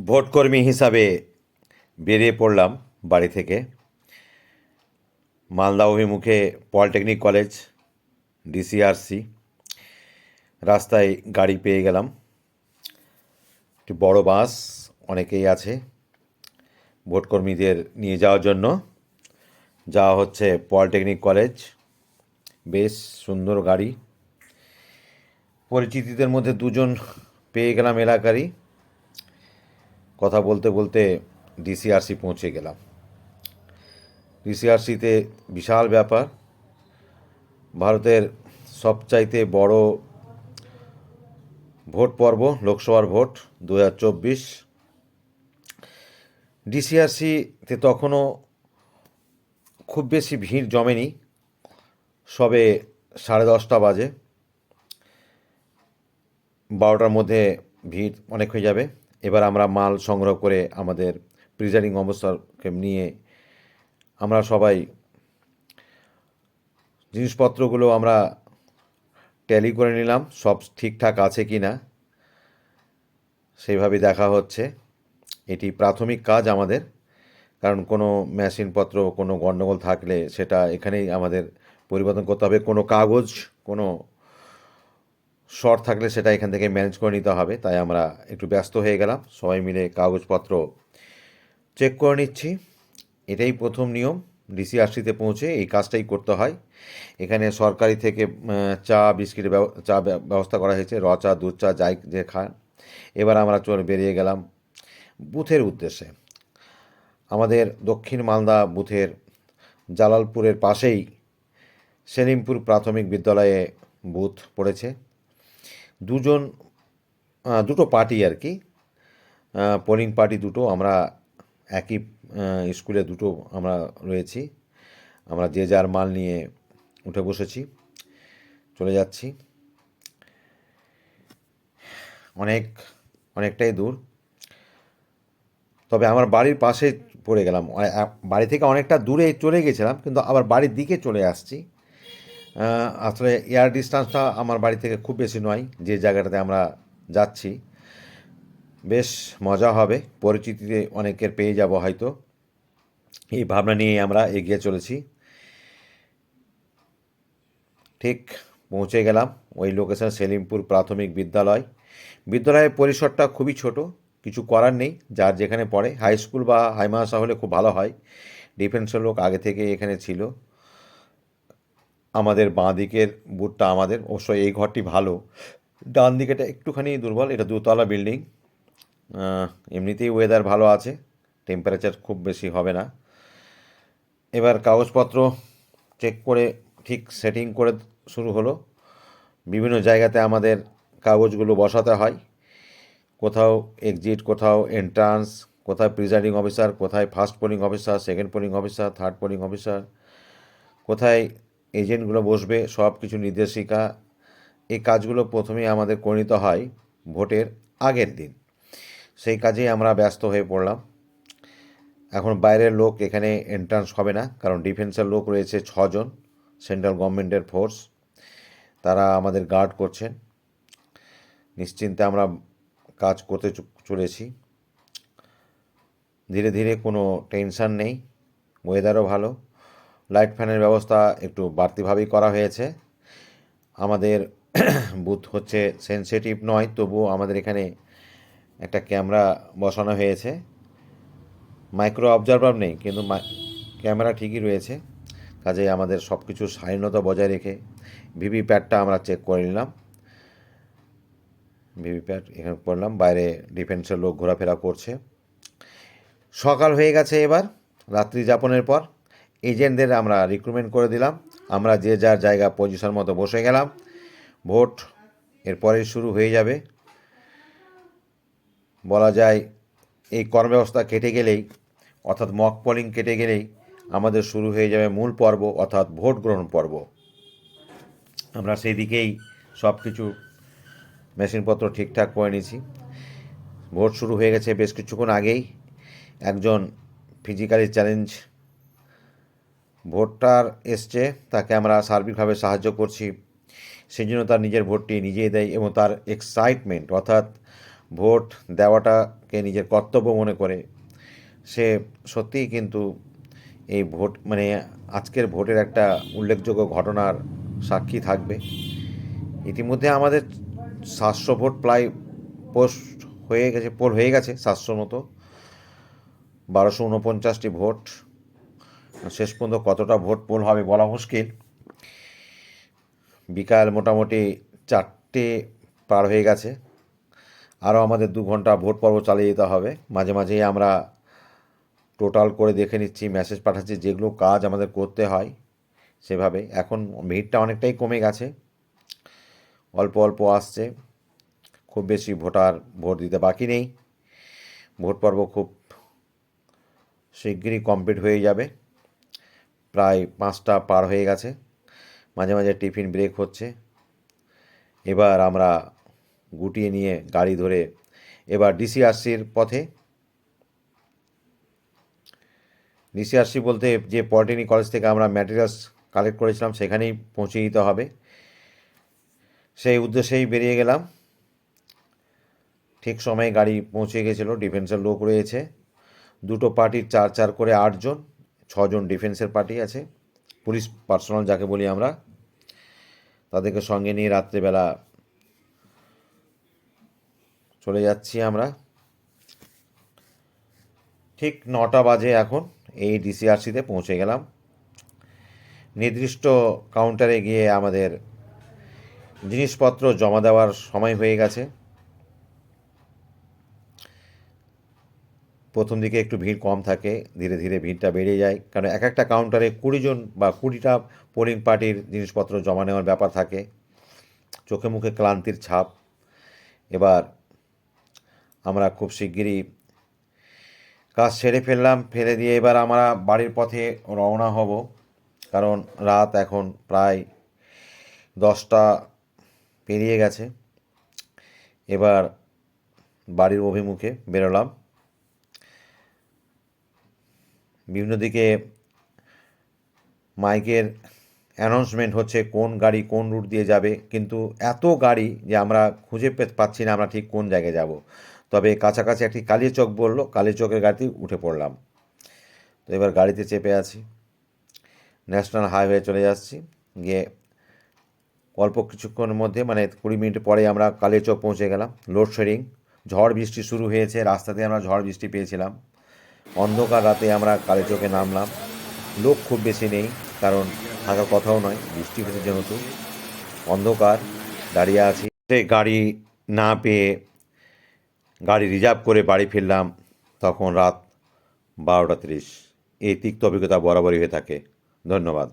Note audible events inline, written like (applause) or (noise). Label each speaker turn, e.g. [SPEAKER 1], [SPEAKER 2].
[SPEAKER 1] ভোটকর্মী হিসাবে বেরিয়ে পড়লাম বাড়ি থেকে। মালদা অভিমুখে পলিটেকনিক কলেজ, ডিসিআরসি। রাস্তায় গাড়ি পেয়ে গেলাম। একটি বড় বাস অনেকেই আছে ভোটকর্মীদের নিয়ে যাওয়ার জন্য। যাওয়া হচ্ছে পলিটেকনিক কলেজ। বেশ সুন্দর গাড়ি। পরিচিতিদের মধ্যে দুজন পেয়ে গেলাম এলাকারই। কথা বলতে বলতে ডিসিআরসি পৌঁছে গেলাম। ডিসিআরসিতে বিশাল ব্যাপার। ভারতের সবচাইতে বড় ভোট পর্ব, লোকসভার ভোট দু হাজার চব্বিশ ডিসিআরসিতে তখনও খুব বেশি ভিড় জমেনি। সবে সাড়ে দশটা বাজে। বারোটার মধ্যে ভিড় অনেক হয়ে যাবে। এবার আমরা মাল সংগ্রহ করে আমাদের প্রিজাইডিং অফিসারকে নিয়ে আমরা সবাই জিনিসপত্রগুলো আমরা ট্যালি করে নিলাম, সব ঠিকঠাক আছে কি না সেইভাবে দেখা হচ্ছে। এটি প্রাথমিক কাজ আমাদের, কারণ কোনো মেশিনপত্র, কোনো গণ্ডগোল থাকলে সেটা এখানেই আমাদের পরিবর্তন করতে হবে। কোনো কাগজ, কোনো শর্ট থাকলে সেটা এখান থেকে ম্যানেজ করে নিতে হবে, তাই আমরা একটু ব্যস্ত হয়ে গেলাম। সবাই মিলে কাগজপত্র চেক করে নিচ্ছি। এটাই প্রথম নিয়ম ডিসি ডিসিআরসিতে পৌঁছে এই কাজটাই করতে হয়। এখানে সরকারি থেকে চা, বিস্কিটের ব্যব- চা ব্যবস্থা করা হয়েছে, র চা, দুধ চা, যাই যে খান। এবার আমরা চলে বেরিয়ে গেলাম বুথের উদ্দেশ্যে। আমাদের দক্ষিণ মালদা বুথের জালালপুরের পাশেই সেলিমপুর প্রাথমিক বিদ্যালয়ে বুথ পড়েছে। দুজন দুটো পার্টি আর কি। পোলিং পার্টি দুটো, আমরা একই স্কুলে দুটো আমরা রয়েছি। আমরা যে যার মাল নিয়ে উঠে বসেছি, চলে যাচ্ছি। অনেক, অনেকটাই দূর। তবে আমার বাড়ির পাশে পড়ে গেলাম। বাড়ি থেকে অনেকটা দূরে চলে গেছিলাম, কিন্তু আবার বাড়ির দিকে চলে আসছি। আসলে এয়ার ডিস্টেন্সটা আমার বাড়ি থেকে খুব বেশি নয়, যে জায়গাটাতে আমরা যাচ্ছি। বেশ মজা হবে, পরিচিতিতে অনেকের পেয়ে যাব হয়তো। এই ভাবনা নিয়ে আমরা এগিয়ে চলেছি। ঠিক পৌঁছে গেলাম ওই লোকেশন সেলিমপুর প্রাথমিক বিদ্যালয়। বিদ্যালয়ের পরিসরটা খুবই ছোট, কিছু করার নেই, যার যেখানে পড়ে। হাই স্কুল বা হাই হলে খুব ভালো হয়। ডিফেন্সের লোক আগে থেকে এখানে ছিল। আমাদের বাঁ দিকের বুথটা আমাদের, অবশ্যই এই ঘরটি ভালো। ডান দিকেটা একটুখানি দুর্বল, এটা দুতলা বিল্ডিং। এমনিতেই ওয়েদার ভালো আছে টেম্পারেচার খুব বেশি হবে না। এবার কাগজপত্র চেক করে, ঠিক সেটিং করে শুরু হলো। বিভিন্ন জায়গাতে আমাদের কাগজগুলো বসাতে হয়। কোথাও এক্সিট কোথাও এন্ট্রান্স কোথায় প্রিজাইডিং অফিসার কোথায় first polling officer second polling officer third polling officer কোথায় এজেন্টগুলো বসবে, সব কিছু নির্দেশিকা। এই কাজগুলো প্রথমেই আমাদের করে হয় ভোটের আগের দিন। সেই কাজেই আমরা ব্যস্ত হয়ে পড়লাম। এখন বাইরের লোক এখানে এন্ট্রান্স হবে না, কারণ ডিফেন্সের লোক রয়েছে ছজন সেন্ট্রাল গভর্নমেন্টের ফোর্স তারা আমাদের গার্ড করছেন। নিশ্চিন্তে আমরা কাজ করতে চলেছি। ধীরে ধীরে কোনো টেনশান নেই। ওয়েদারও ভালো। লাইট ফ্যানের ব্যবস্থা একটু বাড়তিভাবেই করা হয়েছে। আমাদের (coughs) বুথ হচ্ছে সেনসিটিভ নয়, তবুও আমাদের এখানে একটা ক্যামেরা বসানো হয়েছে। মাইক্রো অবজারভার নেই, কিন্তু ক্যামেরা ঠিকই রয়েছে। কাজেই আমাদের সব কিছু স্বাধীনতা বজায় রেখে ভিভিপ্যাটটা আমরা চেক করে নিলাম। ভিভিপ্যাট এখানে করলাম, বাইরে ডিফেন্সের লোক ঘোরাফেরা করছে। সকাল হয়ে গেছে এবার, রাত্রি যাপনের পর। এজেন্টদের আমরা রিক্রুটমেন্ট করে দিলাম। আমরা যে যার জায়গা পজিশন মতো বসে গেলাম। ভোট এরপরে শুরু হয়ে যাবে। বলা যায় এই কর্মব্যবস্থা কেটে গেলেই, অর্থাৎ মক পোলিং কেটে গেলেই আমাদের শুরু হয়ে যাবে মূল পর্ব, অর্থাৎ ভোট গ্রহণ পর্ব। আমরা সেই দিকেই সব কিছু মেশিনপত্র ঠিকঠাক করে নিয়েছি। ভোট শুরু হয়ে গেছে বেশ কিছুক্ষণ আগেই। একজন ফিজিক্যালি চ্যালেঞ্জ ভোটার এসছে, তাকে আমরা সার্বিকভাবে সাহায্য করছি। সেই জন্য তার নিজের ভোটটি নিজেই দেয় এবং তার এক্সাইটমেন্ট অর্থাৎ ভোট দেওয়াটাকে নিজের কর্তব্য মনে করে। সে সত্যিই কিন্তু এই ভোট মানে আজকের ভোটের একটা উল্লেখযোগ্য ঘটনার সাক্ষী থাকবে। ইতিমধ্যে আমাদের সাতশো ভোট প্রায় পোস্ট হয়ে গেছে, পোল হয়ে গেছে সাতশো মতো। বারোশো উনপঞ্চাশটি ভোট। শেষ পর্যন্ত কতটা ভোট পোল হবে বলা মুশকিল। বিকাল মোটামুটি চারটে পার হয়ে গেছে। আরও আমাদের দু ঘণ্টা ভোট পর্ব চালিয়ে যেতে হবে। মাঝে মাঝেই আমরা টোটাল করে দেখে নিচ্ছি, মেসেজ পাঠাচ্ছি, যেগুলো কাজ আমাদের করতে হয় সেভাবে। এখন ভিড়টা অনেকটাই কমে গেছে। অল্প অল্প আসছে। খুব বেশি ভোটার ভোট দিতে বাকি নেই। ভোট পর্ব খুব শিগগিরই কমপ্লিট হয়ে যাবে। প্রায় পাঁচটা পার হয়ে গেছে। মাঝে মাঝে টিফিন ব্রেক হচ্ছে। এবার আমরা গুটিয়ে নিয়ে গাড়ি ধরে এবার ডিসিআরসির পথে। ডিসিআরসি বলতে যে পলিটেকনিক কলেজ থেকে আমরা ম্যাটেরিয়ালস কালেক্ট করেছিলাম, সেখানেই পৌঁছে দিতে হবে। সেই উদ্দেশ্যেই বেরিয়ে গেলাম। ঠিক সময়ে গাড়ি পৌঁছে গেছিল, ডিফেন্সের লোক রয়েছে। দুটো পার্টির চার চার করে আটজন। ছজন ডিফেন্সের পার্টি আছে। পুলিশ পার্সোনাল যাকে বলি আমরা, তাদেরকে সঙ্গে নিয়ে রাত্রেবেলা চলে যাচ্ছি আমরা। ঠিক নটা বাজে এখন, এই ডিসিআরসিতে পৌঁছে গেলাম। নির্দিষ্ট কাউন্টারে গিয়ে আমাদের জিনিসপত্র জমা দেওয়ার সময় হয়ে গেছে। প্রথম দিকে একটু ভিড় কম থাকে, ধীরে ধীরে ভিড়টা বেড়ে যায়। কারণ এক একটা কাউন্টারে কুড়িজন বা কুড়িটা পোলিং পার্টির জিনিসপত্র জমা নেওয়ার ব্যাপার থাকে। চোখে মুখে ক্লান্তির ছাপ। এবার আমরা খুব শিগগিরই কাজ সেরে ফেললাম, ফেলে দিয়ে এবার আমরা বাড়ির পথে রওনা হব। কারণ রাত এখন প্রায় দশটা পেরিয়ে গেছে। এবার বাড়ির অভিমুখে বেরোলাম। বিভিন্ন দিকে মাইকের অ্যানাউন্সমেন্ট হচ্ছে কোন গাড়ি কোন রুট দিয়ে যাবে, কিন্তু এত গাড়ি যে আমরা খুঁজে পাচ্ছি না আমরা ঠিক কোন জায়গায় যাব। তবে কাছাকাছি একটি কালীচক বলল, কালীচকের গাড়িতে উঠে পড়লাম। তো এবার গাড়িতে চেপে আছি। ন্যাশনাল হাইওয়ে চলে যাচ্ছি। গিয়ে অল্প কিছুক্ষণের মধ্যে মানে কুড়ি মিনিট পরে আমরা কালীচক পৌঁছে গেলাম। লোডশেডিং ঝড় বৃষ্টি শুরু হয়েছে। রাস্তাতে আমরা ঝড় বৃষ্টি পেয়েছিলাম। অন্ধকার রাতে আমরা কালীচকে নামলাম। লোক খুব বেশি নেই, কারণ থাকার কথাও নয়, বৃষ্টি হতে যেহেতু। অন্ধকার, দাঁড়িয়ে আছি। গাড়ি না পেয়ে গাড়ি রিজার্ভ করে বাড়ি ফিরলাম তখন রাত বারোটা তিরিশ। এই তিক্ত অভিজ্ঞতা বরাবরই হয়ে থাকে। ধন্যবাদ।